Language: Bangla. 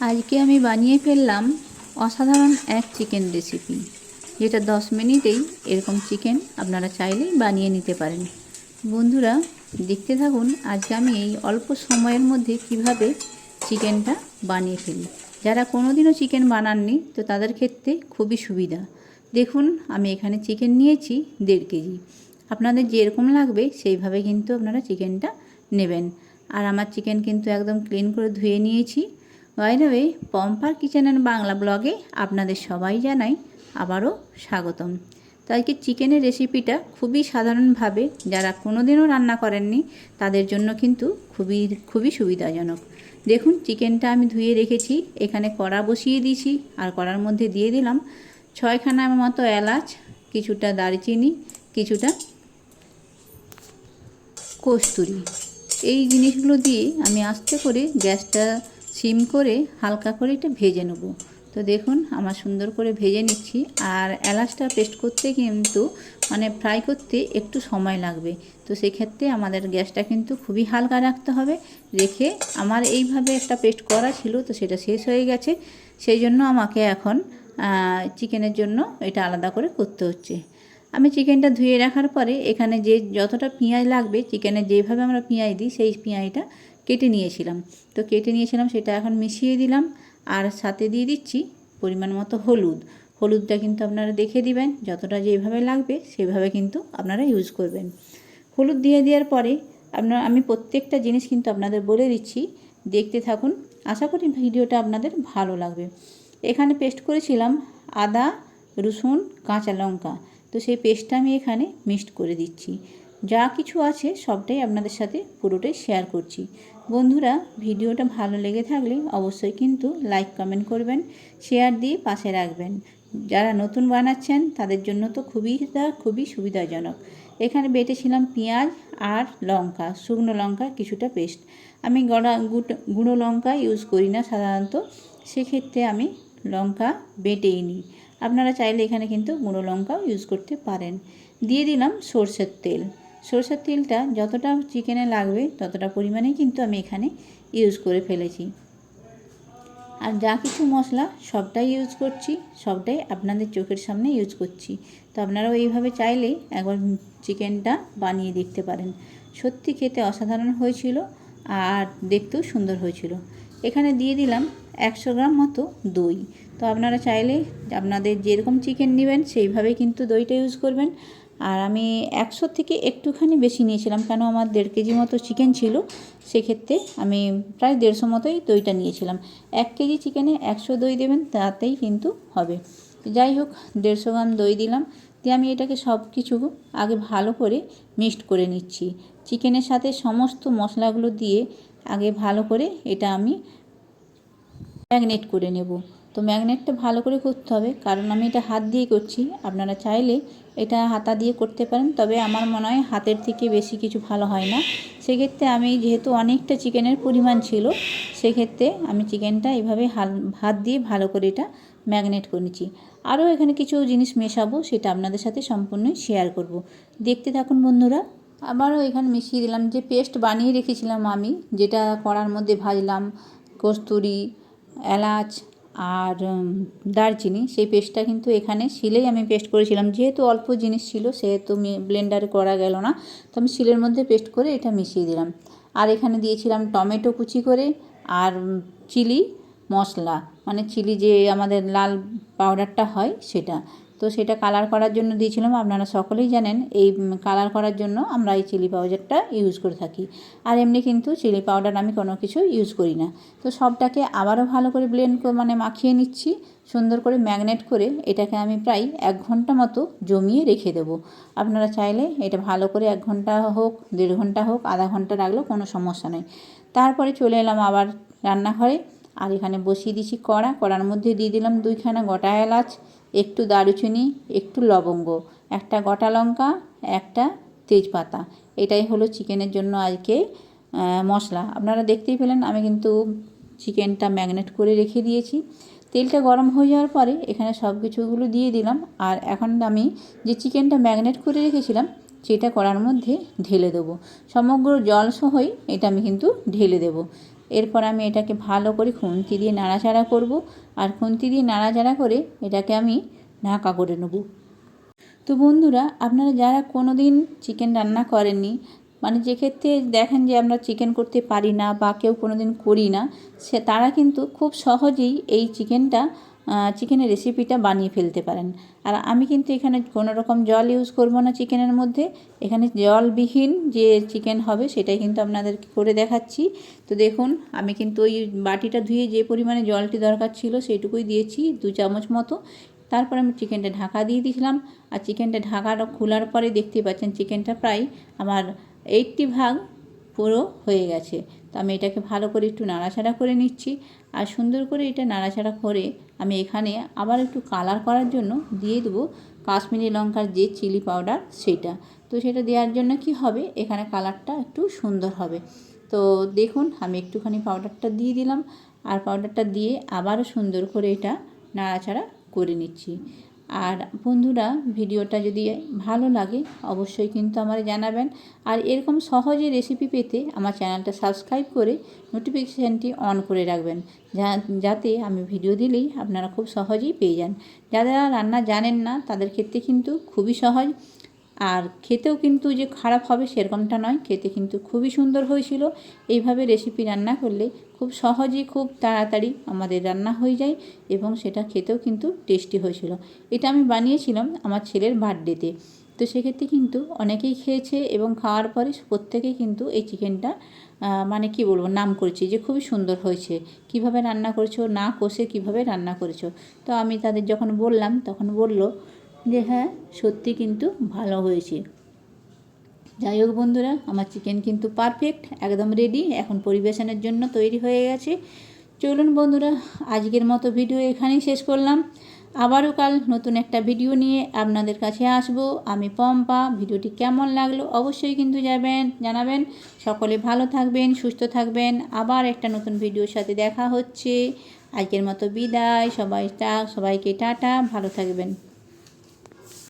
আজকে আমি বানিয়ে ফেললাম অসাধারণ এক চিকেন রেসিপি। যেটা দশ মিনিটেই এরকম চিকেন আপনারা চাইলেই বানিয়ে নিতে পারেন। বন্ধুরা, দেখতে থাকুন আজকে আমি এই অল্প সময়ের মধ্যে কীভাবে চিকেনটা বানিয়ে ফেলি। যারা কোনোদিনও চিকেন বানাননি, তো তাদের ক্ষেত্রে খুবই সুবিধা। দেখুন, আমি এখানে চিকেন নিয়েছি দেড় কেজি। আপনাদের যেরকম লাগবে, সেইভাবে কিন্তু আপনারা চিকেনটা নেবেন। আর আমার চিকেন কিন্তু একদম ক্লিন করে ধুয়ে নিয়েছি। ওয়ে পম্পার কিচেন কিচেনের বাংলা ব্লগে আপনাদের সবাই জানাই আবারও স্বাগতম। তো আজকে চিকেনের রেসিপিটা খুবই সাধারণভাবে যারা কোনোদিনও রান্না করেননি, তাদের জন্য কিন্তু খুবই খুবই সুবিধাজনক। দেখুন, চিকেনটা আমি ধুয়ে রেখেছি, এখানে কড়া বসিয়ে দিয়েছি, আর কড়ার মধ্যে দিয়ে দিলাম ছয়খানার মতো এলাচ, কিছুটা দারচিনি, কিছুটা কস্তুরি। এই জিনিসগুলো দিয়ে আমি আস্তে করে গ্যাসটা সিম করে হালকা করে এটা ভেজে নেব। তো দেখুন, আমার সুন্দর করে ভেজে নিচ্ছি। আর এলাচটা পেস্ট করতে কিন্তু মানে ফ্রাই করতে একটু সময় লাগবে। তো সেক্ষেত্রে আমাদের গ্যাসটা কিন্তু খুবই হালকা রাখতে হবে। রেখে আমার এইভাবে একটা পেস্ট করা ছিল, তো সেটা শেষ হয়ে গেছে। সেই জন্য আমাকে এখন চিকেনের জন্য এটা আলাদা করে করতে হচ্ছে। আমি চিকেনটা ধুয়ে রাখার পরে এখানে যে যতটা পেঁয়াজ লাগবে, চিকেনে যেভাবে আমরা পেঁয়াজ দিই, সেই পেঁয়াজটা কেটে নিয়েছিলাম। তো কেটে নিয়েছিলাম, সেটা এখন মিশিয়ে দিলাম আর সাথে দিয়ে দিচ্ছি পরিমাণ মতো হলুদ। হলুদটা কিন্তু আপনারা দেখে দিবেন, যতটা যেভাবে লাগবে সেভাবে কিন্তু আপনারা ইউজ করবেন। হলুদ দিয়ে দেওয়ার পরে আপনার, আমি প্রত্যেকটা জিনিস কিন্তু আপনাদের বলে দিচ্ছি, দেখতে থাকুন। আশা করি ভিডিওটা আপনাদের ভালো লাগবে। এখানে পেস্ট করেছিলাম আদা, রসুন, কাঁচা লঙ্কা। তো সেই পেস্টটা আমি এখানে মিক্সড করে দিচ্ছি। যা কিছু আছে সবটাই আপনাদের সাথে পুরোটাই শেয়ার করছি। বন্ধুরা, ভিডিওটা ভালো লেগে থাকলে অবশ্যই কিন্তু লাইক কমেন্ট করবেন শেয়ার দিয়ে পাশে রাখবেন। যারা নতুন বানাচ্ছেন, তাদের জন্য তো খুবই খুবই সুবিধাজনক। এখানে বেটেছিলাম পেঁয়াজ আর লঙ্কা, শুকনো লঙ্কা কিছুটা পেস্ট আমি গড়া গুঁড়ো লঙ্কা ইউজ করি না সাধারণত, সেক্ষেত্রে আমি লঙ্কা বেটেই নিই। আপনারা চাইলে এখানে কিন্তু গুঁড়ো লঙ্কাও ইউজ করতে পারেন। দিয়ে দিলাম সর্ষের তেল। সর্ষের তেলটা যতটা চিকেনে লাগবে, ততটা পরিমাণেই কিন্তু আমি এখানে ইউজ করে ফেলেছি। আর যা কিছু মশলা, সবটাই ইউজ করছি, সবটাই আপনাদের চোখের সামনে ইউজ করছি। তো আপনারাও এইভাবে চাইলেই একবার চিকেনটা বানিয়ে দেখতে পারেন। সত্যি খেতে অসাধারণ হয়েছিল আর দেখতেও সুন্দর হয়েছিল। এখানে দিয়ে দিলাম একশো গ্রাম মতো দই। তো আপনারা চাইলে আপনাদের যেরকম চিকেন নেবেন, সেইভাবে কিন্তু দইটা ইউজ করবেন। আর আমি একশো থেকে একটুখানি বেশি নিয়েছিলাম, কেন আমার দেড় কেজি মতো চিকেন ছিল, সেক্ষেত্রে আমি প্রায় দেড়শো মতোই দইটা নিয়েছিলাম। এক কেজি চিকেনে একশো দই দেবেন, তাতেই কিন্তু হবে। যাই হোক, দেড়শো গ্রাম দই দিলাম, দিয়ে আমি এটাকে সব কিছু আগে ভালো করে মিক্সড করে নিচ্ছি। চিকেনের সাথে সমস্ত মশলাগুলো দিয়ে আগে ভালো করে এটা আমি ম্যাগনেট করে নেব। তো ম্যাগনেটটা ভালো করে করতে হবে। কারণ আমি এটা হাত দিয়ে করছি। আপনারা চাইলে এটা হাতা দিয়ে করতে পারেন। তবে আমার মনে হয় হাতের থেকে বেশি কিছু ভালো হয় না। সেক্ষেত্রে আমি যেহেতু অনেকটা চিকেনের পরিমাণ ছিল, সেক্ষেত্রে আমি চিকেনটা এইভাবে হাত দিয়ে ভালো করে এটা ম্যাগনেট করে নিচ্ছি। আরও এখানে কিছু জিনিস মেশাবো, সেটা আপনাদের সাথে সম্পূর্ণ শেয়ার করব। দেখতে থাকুন বন্ধুরা। আবারও এখানে মিশিয়ে দিলাম। যে পেস্ট বানিয়ে রেখেছিলাম আমি, যেটা করার মধ্যে ভাজলাম, কস্তুরি, এলাচ আর দারচিনি, সেই পেস্টটা কিন্তু এখানে শিলেই আমি পেস্ট করেছিলাম। যেহেতু অল্প জিনিস ছিল, সেহেতু ব্লেন্ডারে করা গেল না, তো আমি শিলের মধ্যে পেস্ট করে এটা মিশিয়ে দিলাম। আর এখানে দিয়েছিলাম টমেটো কুচি করে আর চিলি মশলা মানে চিলি যে আমাদের লাল পাউডারটা হয় সেটা। তো সেটা কালার করার জন্য দিয়েছিলাম। আপনারা সকলেই জানেন, এই কালার করার জন্য আমরা এই চিলি পাউডারটা ইউজ করে থাকি। আর এমনি কিন্তু চিলি পাউডার আমি কোনো কিছু ইউজ করি না। তো সবটাকে আবারও ভালো করে ব্লেন্ড মানে মাখিয়ে নিচ্ছি, সুন্দর করে ম্যাগনেট করে এটাকে আমি প্রায় এক ঘণ্টা মতো জমিয়ে রেখে দেবো। আপনারা চাইলে এটা ভালো করে এক ঘণ্টা হোক, দেড় ঘণ্টা হোক, আধা ঘণ্টা রাখলেও কোনো সমস্যা নেই। তারপরে চলে এলাম আবার রান্নাঘরে। আর এখানে বসিয়ে দিয়েছি কড়া। কড়ার মধ্যে দিয়ে দিলাম দুইখানা গোটা এলাচ। একটু দারুচিনি, একটু লবঙ্গ, একটা গোটা লঙ্কা, একটা তেজপাতা। এটাই হলো চিকেনের জন্য আজকে মশলা। আপনারা দেখতেই পেলেন, আমি কিন্তু চিকেনটা ম্যাগনেট করে রেখে দিয়েছি। তেলটা গরম হয়ে যাওয়ার পরে এখানে সব কিছুগুলো দিয়ে দিলাম। আর এখন আমি যে চিকেনটা ম্যাগনেট করে রেখেছিলাম, সেটা করার মধ্যে ঢেলে দেবো। সমগ্র জল সহই এটা আমি কিন্তু ঢেলে দেবো। এরপর আমি এটাকে ভালো করে খুন্তি দিয়ে নাড়াচাড়া করব। আর খুন্তি দিয়ে নাড়াচাড়া করে এটাকে আমি ঢাকা করে নেব। তো বন্ধুরা, আপনারা যারা কোনো দিন চিকেন রান্না করেননি মানে যে ক্ষেত্রে দেখেন যে আমরা চিকেন করতে পারি না বা কেউ কোনো দিন করি না, সে তারা কিন্তু খুব সহজেই এই চিকেনটা চিকেনের রেসিপিটা বানিয়ে ফেলতে পারেন। আর আমি কিন্তু এখানে কোনো রকম জল ইউজ করব না চিকেনের মধ্যে। এখানে জলবিহীন যে চিকেন হবে সেটাই কিন্তু আপনাদেরকে করে দেখাচ্ছি। তো দেখুন, আমি কিন্তু ওই বাটিটা ধুয়ে যে পরিমাণে জলটি দরকার ছিল সেইটুকুই দিয়েছি, দু চামচ মতো। তারপর আমি চিকেনটা ঢাকা দিয়ে দিয়েছিলাম আর চিকেনটা ঢাকাটা খোলার পরে দেখতে পাচ্ছেন, চিকেনটা প্রায় আমার এইটটি ভাগ পুরো হয়ে গেছে। তো আমি এটাকে ভালো করে একটু নাড়াচাড়া করে নিচ্ছি। আর সুন্দর করে এটা নাড়াচাড়া করে আমি এখানে আবার একটু কালার করার জন্য দিয়ে দেবো কাশ্মীরি লঙ্কার যে চিলি পাউডার সেটা। তো সেটা দেওয়ার জন্য কি হবে? এখানে কালারটা একটু সুন্দর হবে। তো দেখুন, আমি একটুখানি পাউডারটা দিয়ে দিলাম। আর পাউডারটা দিয়ে আবারও সুন্দর করে এটা নাড়াচাড়া করে নিচ্ছি। আর বন্ধুরা, ভিডিওটা যদি ভালো লাগে, অবশ্যই কিন্তু আমার জানাবেন। আর এরকম সহজে রেসিপি পেতে আমার চ্যানেলটা সাবস্ক্রাইব করে নোটিফিকেশানটি অন করে রাখবেন। যাতে আমি ভিডিও দিলেই আপনারা খুব সহজেই পেয়ে যান। যারা রান্না জানেন না, তাদের ক্ষেত্রে কিন্তু খুবই সহজ। আর খেতেও কিন্তু যে খারাপ হবে সেরকমটা নয়। খেতে কিন্তু খুবই সুন্দর হয়েছিল। এইভাবে রেসিপি রান্না করলে খুব সহজেই খুব তাড়াতাড়ি আমাদের রান্না হয়ে যায় এবং সেটা খেতেও কিন্তু টেস্টি হয়েছিল। এটা আমি বানিয়েছিলাম আমার ছেলের বার্থডেতে তো। সেক্ষেত্রে কিন্তু অনেকেই খেয়েছে এবং খাওয়ার পরে প্রত্যেকেই কিন্তু এই চিকেনটা মানে কি বলব, নাম করেছে যে খুবই সুন্দর হয়েছে। কীভাবে রান্না করেছ, না কষে কীভাবে রান্না করেছ? তো আমি তাদের যখন বললাম, তখন বলল যে হ্যাঁ সত্যি কিন্তু ভালো হয়েছে। যাই হোক বন্ধুরা, আমার চিকেন কিন্তু পারফেক্ট একদম রেডি এখন পরিবেশনের জন্য তৈরি হয়ে গেছে। চলুন বন্ধুরা, আজকের মতো ভিডিও এখানেই শেষ করলাম। আবারও কাল নতুন একটা ভিডিও নিয়ে আপনাদের কাছে আসব। আমি পম্পা, ভিডিওটি কেমন লাগল অবশ্যই কিন্তু যাবেন জানাবেন। সকলে ভালো থাকবেন, সুস্থ থাকবেন। আবার একটা নতুন ভিডিওর সাথে দেখা হচ্ছে। আজকের মতো বিদায়, সবাই সবাইকে টাটা, ভালো থাকবেন।